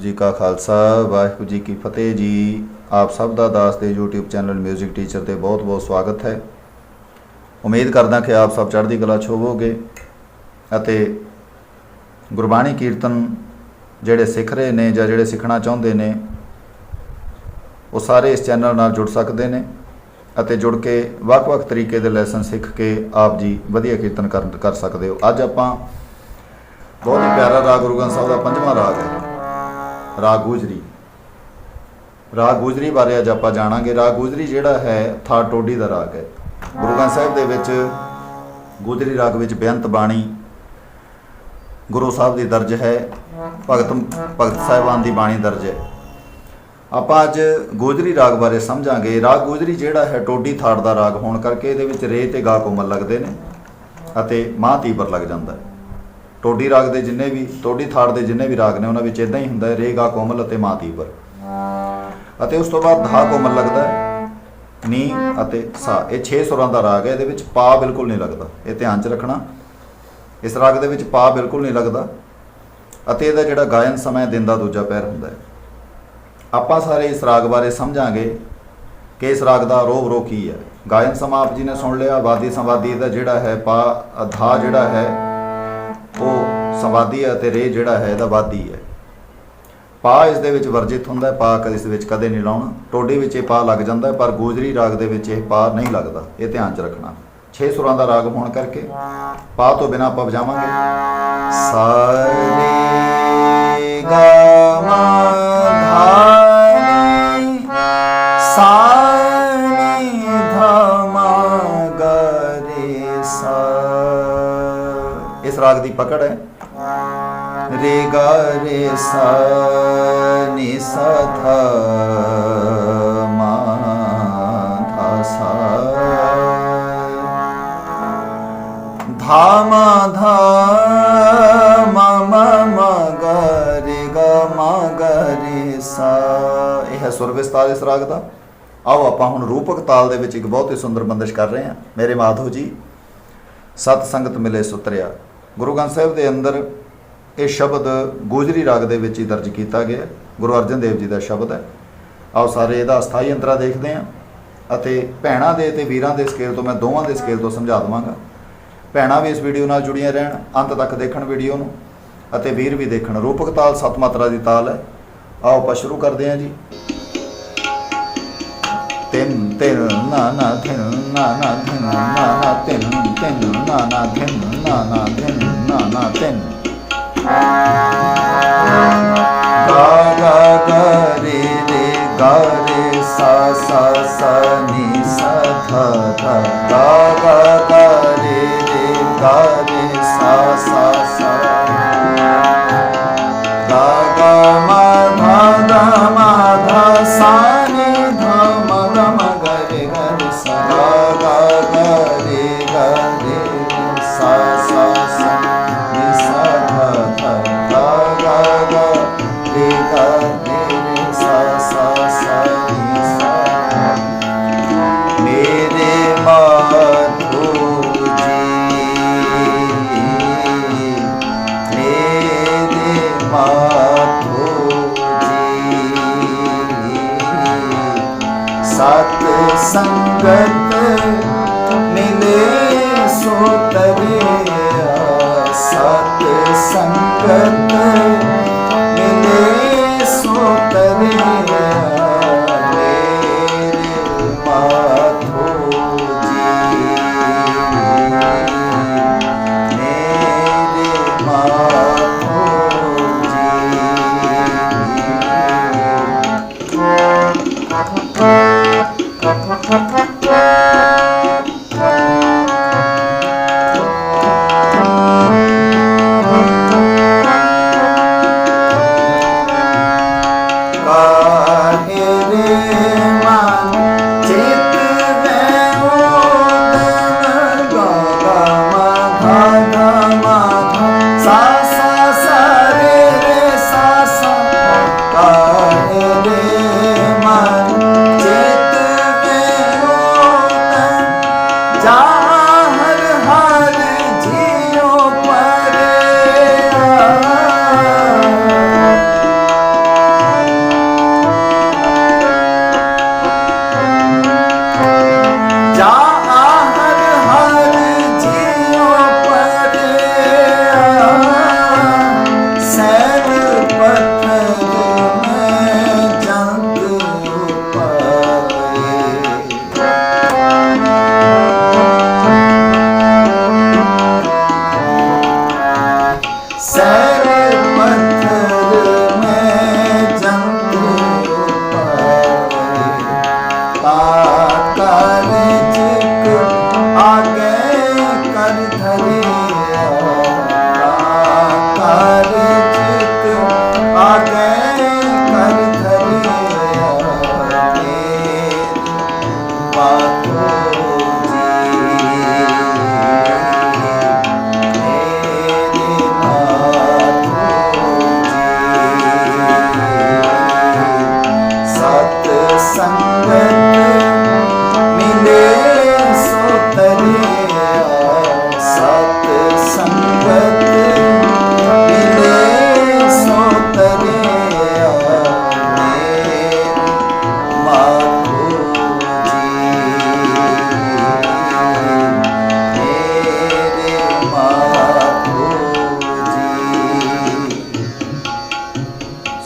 ਜੀ ਕਾ ਖਾਲਸਾ, ਵਾਹਿਗੁਰੂ ਜੀ ਕੀ ਫਤਿਹ ਜੀ। ਆਪ ਸਭ ਦਾ ਦਾਸ ਦੇ YouTube ਚੈਨਲ 뮤직 ਟੀਚਰ ਤੇ ਬਹੁਤ-ਬਹੁਤ ਸਵਾਗਤ ਹੈ। ਉਮੀਦ ਕਰਦਾ ਕਿ ਆਪ ਸਭ ਚੜ੍ਹਦੀ ਕਲਾ 'ਚ ਅਤੇ ਗੁਰਬਾਣੀ ਕੀਰਤਨ ਜਿਹੜੇ ਸਿੱਖ ਰਹੇ ਨੇ ਜਾਂ ਜਿਹੜੇ ਸਿੱਖਣਾ ਚਾਹੁੰਦੇ ਨੇ, ਉਹ ਸਾਰੇ ਇਸ ਚੈਨਲ ਨਾਲ ਜੁੜ ਸਕਦੇ ਨੇ ਅਤੇ ਜੁੜ ਕੇ ਵੱਖ-ਵੱਖ ਤਰੀਕੇ ਦੇ ਲੈਸਨ ਸਿੱਖ ਕੇ ਆਪ ਜੀ ਵਧੀਆ ਕੀਰਤਨ ਕਰ ਕਰ ਸਕਦੇ ਹੋ। ਅੱਜ ਆਪਾਂ ਬਹੁਤ ਹੀ ਪਿਆਰਾ ਰਾਗ ਗੁਰੂ ਗ੍ਰੰਥ ਸਾਹਿਬ ਦਾ ਪੰਜਵਾਂ ਰਾਗ ਹੈ। ਰਾਗ ਗੁਜਰੀ। ਰਾਗ ਗੁਜਰੀ ਬਾਰੇ ਅੱਜ ਆਪਾਂ ਜਾਣਾਂਗੇ। ਰਾਗ ਗੁਜਰੀ ਜਿਹੜਾ ਹੈ, ਥਾਰ ਟੋਡੀ ਦਾ ਰਾਗ ਹੈ। ਗੁਰੂ ਗ੍ਰੰਥ ਸਾਹਿਬ ਦੇ ਵਿੱਚ ਗੁਜਰੀ ਰਾਗ ਵਿੱਚ ਬੇਅੰਤ ਬਾਣੀ ਗੁਰੂ ਸਾਹਿਬ ਦੀ ਦਰਜ ਹੈ। ਭਗਤ ਭਗਤ ਸਾਹਿਬਾਨ ਦੀ ਬਾਣੀ ਦਰਜ ਹੈ। ਆਪਾਂ ਅੱਜ ਗੋਜਰੀ ਰਾਗ ਬਾਰੇ ਸਮਝਾਂਗੇ। ਰਾਗ ਗੋਜਰੀ ਜਿਹੜਾ ਹੈ, ਟੋਡੀ ਥਾੜ ਦਾ ਰਾਗ ਹੋਣ ਕਰਕੇ ਇਹਦੇ ਵਿੱਚ ਰੇ ਤੇ ਗਾ ਕੋਮਲ ਲੱਗਦੇ ਨੇ ਅਤੇ ਮਾਂ ਤੀਬਰ ਲੱਗ ਜਾਂਦਾ ਹੈ। ਟੋਡੀ ਰਾਗ ਦੇ ਜਿੰਨੇ ਵੀ, ਟੋਡੀ ਥਾੜ ਦੇ ਜਿੰਨੇ ਵੀ ਰਾਗ ਨੇ, ਉਹਨਾਂ ਵਿੱਚ ਇਦਾਂ ਹੀ ਹੁੰਦਾ ਹੈ ਰੇ ਕੋਮਲ ਅਤੇ ਮਾਂ ਤੀਬਰ ਅਤੇ ਉਸ ਤੋਂ ਬਾਅਦ ਧਾ ਕੋਮਲ ਲੱਗਦਾ ਹੈ, ਨੀ ਅਤੇ ਸਾ। ਇਹ 6 ਸੁਰਾਂ ਦਾ ਰਾਗ ਹੈ, ਇਹਦੇ ਵਿੱਚ ਪਾ ਬਿਲਕੁਲ ਨਹੀਂ ਲੱਗਦਾ। ਇਹ ਧਿਆਨ 'ਚ ਰੱਖਣਾ। ਇਸ ਰਾਗ ਦੇ ਵਿੱਚ ਪਾ ਬਿਲਕੁਲ ਨਹੀਂ ਲੱਗਦਾ। ਅਤੇ ਇਹਦਾ ਜਿਹੜਾ ਗਾਇਨ ਸਮਾਂ ਦਿਨ ਦਾ ਦੂਜਾ ਪੈਰ ਹੁੰਦਾ ਹੈ। ਆਪਾਂ ਸਾਰੇ ਇਸ ਰਾਗ ਬਾਰੇ ਸਮਝਾਂਗੇ ਕਿ ਇਸ ਰਾਗ ਦਾ ਰੋਹ ਰੋ ਕੀ ਹੈ। ਗਾਇਨ ਸਮਾਂ ਆਪ ਜੀ ਨੇ ਸੁਣ ਲਿਆ, ਵਾਦੀ ਸੰਵਾਦੀ ਦਾ ਜਿਹੜਾ ਹੈ, ਪਾ ਅਧਾ ਜਿਹੜਾ ਹੈ ਉਹ ਸੰਵਾਦੀ ਹੈ ਤੇ ਰੇ ਜਿਹੜਾ ਹੈ ਇਹਦਾ ਵਾਦੀ ਹੈ। ਪਾ ਇਸ ਦੇ ਵਿੱਚ ਵਰਜਿਤ ਹੁੰਦਾ ਪਾ ਕਦੇ ਇਸ ਵਿੱਚ ਕਦੇ ਨਹੀਂ ਲਾਉਣਾ। ਟੋਡੀ ਵਿੱਚ ਇਹ ਪਾ ਲੱਗ ਜਾਂਦਾ ਪਰ ਗੋਜਰੀ ਰਾਗ ਦੇ ਵਿੱਚ ਇਹ ਪਾ ਨਹੀਂ ਲੱਗਦਾ। ਇਹ ਧਿਆਨ 'ਚ ਰੱਖਣਾ। 6 ਸੁਰਾਂ ਦਾ ਰਾਗ ਹੋਣ ਕਰਕੇ ਪਾ ਤੋਂ ਬਿਨਾ ਆਪਾਂ ਵਜਾਵਾਂਗੇ। ਸਾਰੇ ਗਾ ਮਾ ਧਾਨੀ ਦੀ ਪਕੜ ਹੈ। ਰੇ ਗਾ ਰੇ ਸਾ ਨੀ ਸਾ ਧਾ ਮਾ ਧਾ ਸਾ। ਧਾ ਮਾ ਧਾ ਮਾ ਮਾ ਮਾ ਗਾ ਰੇ ਗਾ ਮਾ ਗਾ ਰੇ ਸਾ। ਇਹ ਹੈ ਸੁਰ ਵਿਸਤਾਰ ਇਸ ਰਾਗ ਦਾ। ਆਓ ਆਪਾਂ ਹੁਣ ਰੂਪਕ ਤਾਲ ਦੇ ਵਿੱਚ ਇੱਕ ਬਹੁਤ ਹੀ ਸੁੰਦਰ ਬੰਦਸ਼ ਕਰ ਰਹੇ ਹਾਂ। ਮੇਰੇ ਮਾਧੋ ਜੀ, ਸਤ ਸੰਗਤ ਮਿਲੇ ਸੁਤਰਿਆ। ਗੁਰੂ ਗ੍ਰੰਥ ਸਾਹਿਬ ਦੇ ਅੰਦਰ ਇਹ ਸ਼ਬਦ ਗੋਜਰੀ ਰਾਗ ਦੇ ਵਿੱਚ ਹੀ ਦਰਜ ਕੀਤਾ ਗਿਆ ਗੁਰੂ ਅਰਜਨ ਦੇਵ ਜੀ ਦਾ ਸ਼ਬਦ ਹੈ। ਆਓ ਸਾਰੇ ਇਹਦਾ ਅਸਥਾਈ ਅੰਤਰਾ ਦੇਖਦੇ ਹਾਂ ਅਤੇ ਭੈਣਾਂ ਦੇ ਤੇ ਵੀਰਾਂ ਦੇ ਸਕੇਲ ਤੋਂ ਮੈਂ ਦੋਵਾਂ ਦੇ ਸਕੇਲ ਤੋਂ ਸਮਝਾ ਦਵਾਂਗਾ। ਭੈਣਾਂ ਵੀ ਇਸ ਵੀਡੀਓ ਨਾਲ ਜੁੜੀਆਂ ਰਹਿਣ, ਅੰਤ ਤੱਕ ਦੇਖਣ ਵੀਡੀਓ ਨੂੰ ਅਤੇ ਵੀਰ ਵੀ ਦੇਖਣ। ਰੂਪਕ ਤਾਲ ਸੱਤ ਮਾਤਰਾ ਦੀ ਤਾਲ ਹੈ। ਆਓ ਆਪਾਂ ਸ਼ੁਰੂ ਕਰਦੇ ਹਾਂ ਜੀ। ਤਿੰਨ ਤਿੰਨ ਨਾ ਨਾ ਧਿਨ ਨਾ ਨਾ ਧਾ ਸਤ ਸੰਗਤ ਮਿਲੇ ਸੋ ਤਰਿਆ ਸਤ ਸੰਗਤ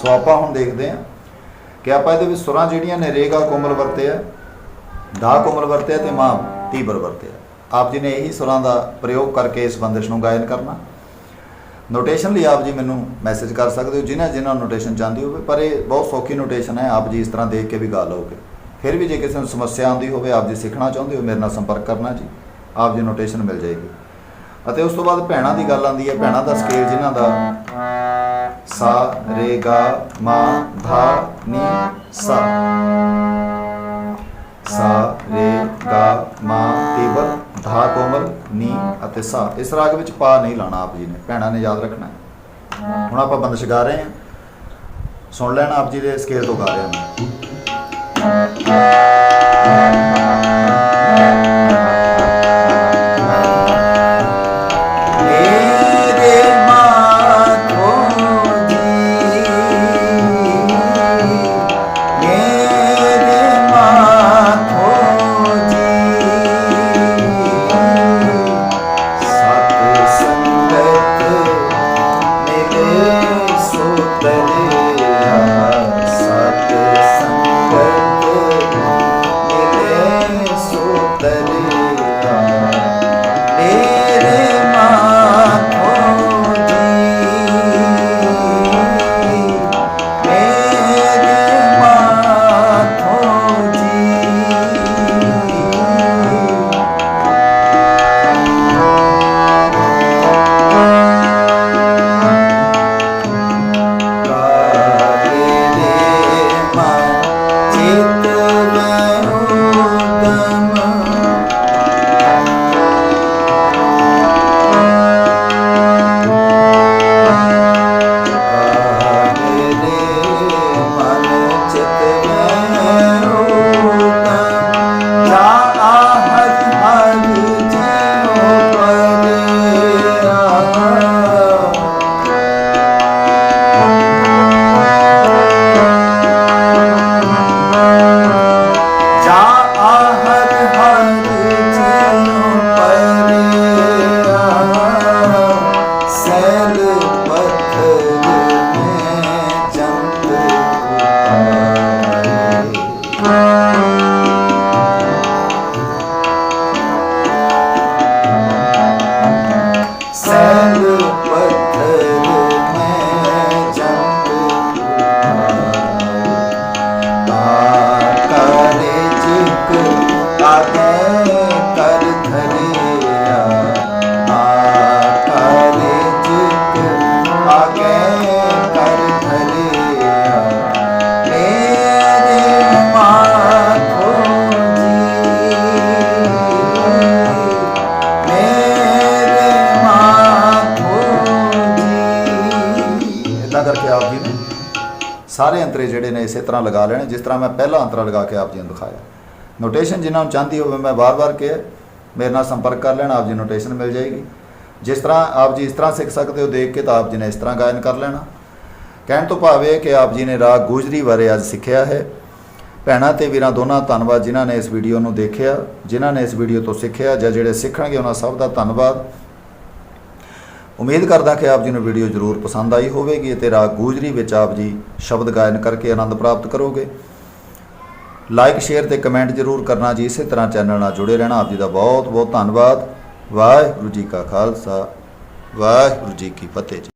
ਸੋ ਆਪਾਂ ਹੁਣ ਦੇਖਦੇ ਹਾਂ ਕਿ ਆਪਾਂ ਇਹਦੇ ਵਿੱਚ ਸੁਰਾਂ ਜਿਹੜੀਆਂ ਨੇ, ਰੇਗਾ ਕੋਮਲ ਵਰਤਿਆ ਦਾ ਕੋਮਲ ਵਰਤਿਆ ਆ ਤੇ ਮਾਂ ਤੀਬਰ ਵਰਤੇ ਆ। ਆਪ ਜੀ ਨੇ ਇਹੀ ਸੁਰਾਂ ਦਾ ਪ੍ਰਯੋਗ ਕਰਕੇ ਇਸ ਬੰਦਿਸ਼ ਨੂੰ ਗਾਇਨ ਕਰਨਾ। ਨੋਟੇਸ਼ਨ ਲਈ ਆਪ ਜੀ ਮੈਨੂੰ ਮੈਸੇਜ ਕਰ ਸਕਦੇ ਹੋ, ਜਿਨ੍ਹਾਂ ਜਿਨ੍ਹਾਂ ਨੋਟੇਸ਼ਨ ਚਾਹੁੰਦੇ ਹੋਵੇ, ਪਰ ਇਹ ਬਹੁਤ ਸੌਖੀ ਨੋਟੇਸ਼ਨ ਹੈ, ਆਪ ਜੀ ਇਸ ਤਰ੍ਹਾਂ ਦੇਖ ਕੇ ਵੀ ਗਾ ਲਓਗੇ ਫਿਰ ਵੀ ਜੇ ਕਿਸੇ ਨੂੰ ਸਮੱਸਿਆ ਆਉਂਦੀ ਹੋਵੇ, ਆਪ ਜੀ ਸਿੱਖਣਾ ਚਾਹੁੰਦੇ ਹੋ, ਮੇਰੇ ਨਾਲ ਸੰਪਰਕ ਕਰਨਾ ਜੀ, ਆਪ ਜੀ ਨੋਟੇਸ਼ਨ ਮਿਲ ਜਾਏਗੀ। ਅਤੇ ਉਸ ਤੋਂ ਬਾਅਦ ਭੈਣਾਂ ਦੀ ਗੱਲ ਆਉਂਦੀ ਹੈ, ਭੈਣਾਂ ਦਾ ਸਕੇਲ ਜਿਨ੍ਹਾਂ ਦਾ ਸਾ ਰੇ ਗਾ ਮਾ ਧਾ ਨੀ ਸਾ ਸਾ ਰੇ ਗਾ ਮਾ ਤੀਬਰ ਧਾ ਕੋਮਲ ਨੀ ਅਤੇ ਸਾ ਇਸ ਰਾਗ ਵਿੱਚ ਪਾ ਨਹੀਂ ਲਾਣਾ ਆਪ ਜੀ ਨੇ। ਭੈਣਾਂ ਨੇ ਯਾਦ ਰੱਖਣਾ ਹੁਣ ਆਪਾਂ ਬੰਦਸ਼ ਗਾ ਰਹੇ ਹਾਂ। ਸੁਣ ਲੈਣਾ ਆਪ ਜੀ ਦੇ ਸਕੇਲ ਤੋਂ ਗਾ ਰਹੇ ਮੈਂ ਇਸੇ ਤਰ੍ਹਾਂ ਲਗਾ ਲੈਣੇ, ਜਿਸ ਤਰ੍ਹਾਂ ਮੈਂ ਪਹਿਲਾ ਅੰਤਰਾ ਲਗਾ ਕੇ ਆਪ ਜੀ ਨੂੰ ਦਿਖਾਇਆ। ਨੋਟੇਸ਼ਨ ਜਿਨ੍ਹਾਂ ਨੂੰ ਚਾਹੁੰਦੀ ਹੋਵੇ ਮੈਂ ਵਾਰ-ਵਾਰ ਕਿਹਾ, ਮੇਰੇ ਨਾਲ ਸੰਪਰਕ ਕਰ ਲੈਣਾ, ਆਪ ਜੀ ਨੋਟੇਸ਼ਨ ਮਿਲ ਜਾਏਗੀ। ਜਿਸ ਤਰ੍ਹਾਂ ਆਪ ਜੀ ਇਸ ਤਰ੍ਹਾਂ ਸਿੱਖ ਸਕਦੇ ਹੋ, ਦੇਖ ਕੇ ਤਾਂ ਆਪ ਜੀ ਨੇ ਇਸ ਤਰ੍ਹਾਂ ਗਾਇਨ ਕਰ ਲੈਣਾ। ਕਹਿਣ ਤੋਂ ਭਾਵ ਇਹ ਕਿ ਆਪ ਜੀ ਨੇ ਰਾਗ ਗੋਜਰੀ ਬਾਰੇ ਅੱਜ ਸਿੱਖਿਆ ਹੈ। ਭੈਣਾਂ ਤੇ ਵੀਰਾਂ ਦੋਨਾਂ ਧੰਨਵਾਦ ਜਿਨ੍ਹਾਂ ਨੇ ਇਸ ਵੀਡੀਓ ਨੂੰ ਦੇਖਿਆ, ਜਿਨ੍ਹਾਂ ਨੇ ਇਸ ਵੀਡੀਓ ਤੋਂ ਸਿੱਖਿਆ, ਜਾਂ ਜਿਹੜੇ ਸਿੱਖਣਗੇ ਉਹਨਾਂ ਸਭ ਦਾ ਧੰਨਵਾਦ। ਉਮੀਦ ਕਰਦਾ ਕਿ ਆਪ ਜੀ ਨੂੰ ਵੀਡੀਓ ਜ਼ਰੂਰ ਪਸੰਦ ਆਈ ਹੋਵੇਗੀ ਅਤੇ ਰਾਗ ਗੂਜਰੀ ਵਿੱਚ ਆਪ ਜੀ ਸ਼ਬਦ ਗਾਇਨ ਕਰਕੇ ਆਨੰਦ ਪ੍ਰਾਪਤ ਕਰੋਗੇ। ਲਾਈਕ ਸ਼ੇਅਰ ਤੇ ਕਮੈਂਟ ਜ਼ਰੂਰ ਕਰਨਾ ਜੀ। ਇਸੇ ਤਰ੍ਹਾਂ ਚੈਨਲ ਨਾਲ ਜੁੜੇ ਰਹਿਣਾ ਆਪ ਜੀ ਦਾ ਬਹੁਤ ਬਹੁਤ ਧੰਨਵਾਦ। ਵਾਹਿਗੁਰੂ ਜੀ ਕਾ ਖਾਲਸਾ। ਵਾਹਿਗੁਰੂ ਜੀ ਕੀ ਫਤਿਹ ਜੀ।